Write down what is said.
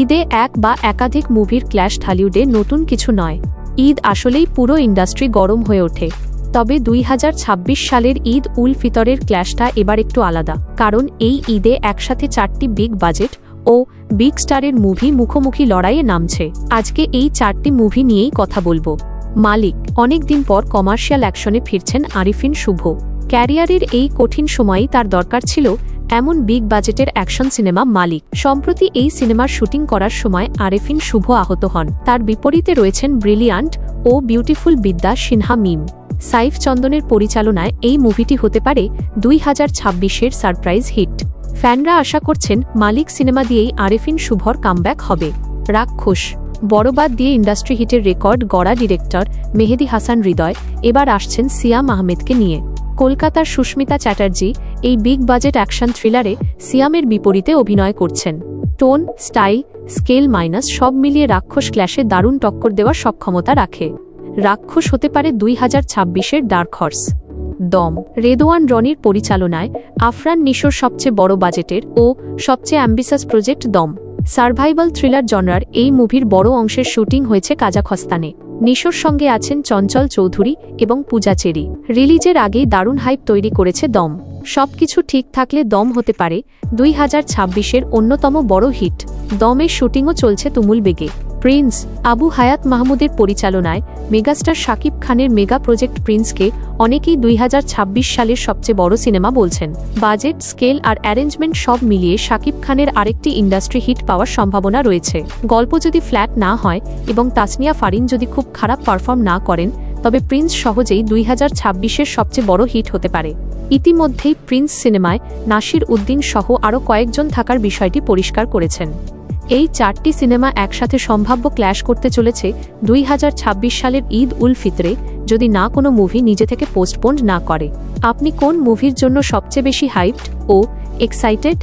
ঈদে এক বা একাধিক মুভির ক্ল্যাশ ঢালিউডে নতুন কিছু নয়। ঈদ আসলেই পুরো ইন্ডাস্ট্রি গরম হয়ে ওঠে। তবে দুই হাজার ছাব্বিশ সালের ঈদ উল ফিতরের ক্ল্যাশটা এবার একটু আলাদা। কারণ এই ঈদে একসাথে চারটি বিগ বাজেট ও বিগ স্টারের মুভি মুখোমুখি লড়াইয়ে নামছে। আজকে এই চারটি মুভি নিয়েই কথা বলব। মালিক, অনেকদিন পর কমার্শিয়াল অ্যাকশনে ফিরছেন আরিফিন শুভ। ক্যারিয়ারের এই কঠিন সময়েই তার দরকার ছিল এমন বিগ বাজেটের অ্যাকশন সিনেমা মালিক। সম্প্রতি এই সিনেমার শুটিং করার সময় আরেফিন শুভ আহত হন। তার বিপরীতে রয়েছেন ব্রিলিয়ান্ট ও বিউটিফুল বিদ্যা সিনহা মিম। সাইফ চন্দনের পরিচালনায় এই মুভিটি হতে পারে দুই হাজার ছাব্বিশের সারপ্রাইজ হিট। ফ্যানরা আশা করছেন মালিক সিনেমা দিয়েই আরেফিন শুভর কামব্যাক হবে। রাক্ষস। বড়বাদ দিয়ে ইন্ডাস্ট্রি হিটের রেকর্ড গড়া ডিরেক্টর মেহেদি হাসান হৃদয় এবার আসছেন সিয়াম আহমেদকে নিয়ে। কলকাতার সুস্মিতা চ্যাটার্জি এই বিগ বাজেট অ্যাকশন থ্রিলারে সিয়ামের বিপরীতে অভিনয় করছেন। টোন, স্টাইল, স্কেল মাইনাস সব মিলিয়ে রাক্ষস ক্ল্যাশে দারুণ টক্কর দেওয়ার সক্ষমতা রাখে। রাক্ষস হতে পারে দুই হাজার ছাব্বিশের ডার্ক হর্স দম, রেদোয়ান রনির পরিচালনায় আফরান নিশোর সবচেয়ে বড় বাজেটের ও সবচেয়ে ambitious project Dum. Survival thriller জনরার এই মুভির বড় অংশের শুটিং হয়েছে কাজাখস্তানে। নিশোর সঙ্গে আছেন চঞ্চল চৌধুরী এবং পূজা চেরি। রিলিজের আগেই দারুণ হাইপ তৈরি করেছে দম। সবকিছু ঠিক থাকলে দম হতে পারে দুই হাজার ছাব্বিশের অন্যতম বড় হিট। দমের শুটিংও চলছে তুমুল বেগে। প্রিন্স আবু হায়াত মাহমুদের পরিচালনায় মেগাস্টার শাকিব খানের মেগা প্রজেক্ট প্রিন্সকে অনেকেই দুই হাজার ছাব্বিশ সালের সবচেয়ে বড় সিনেমা বলছেন। বাজেট, স্কেল আর অ্যারেঞ্জমেন্ট সব মিলিয়ে শাকিব খানের আরেকটি ইন্ডাস্ট্রি হিট পাওয়ার সম্ভাবনা রয়েছে। গল্প যদি ফ্ল্যাট না হয় এবং তাসনিয়া ফারিন যদি খুব খারাপ পারফর্ম না করেন, তবে প্রিন্স সহজেই দুই হাজার সবচেয়ে বড় হিট হতে পারে। ইতিমধ্যেই প্রিন্স সিনেমায় নাসির উদ্দিন সহ আরও কয়েকজন থাকার বিষয়টি পরিষ্কার করেছেন। এই চারটি সিনেমা একসাথে সম্ভাব্য ক্ল্যাশ করতে চলেছে দুই হাজার ছাব্বিশ সালের ঈদ উল ফিতরে, যদি না কোনো মুভি নিজে থেকে পোস্টপোন্ড না করে। আপনি কোন মুভির জন্য সবচেয়ে বেশি হাইপড ও এক্সাইটেড?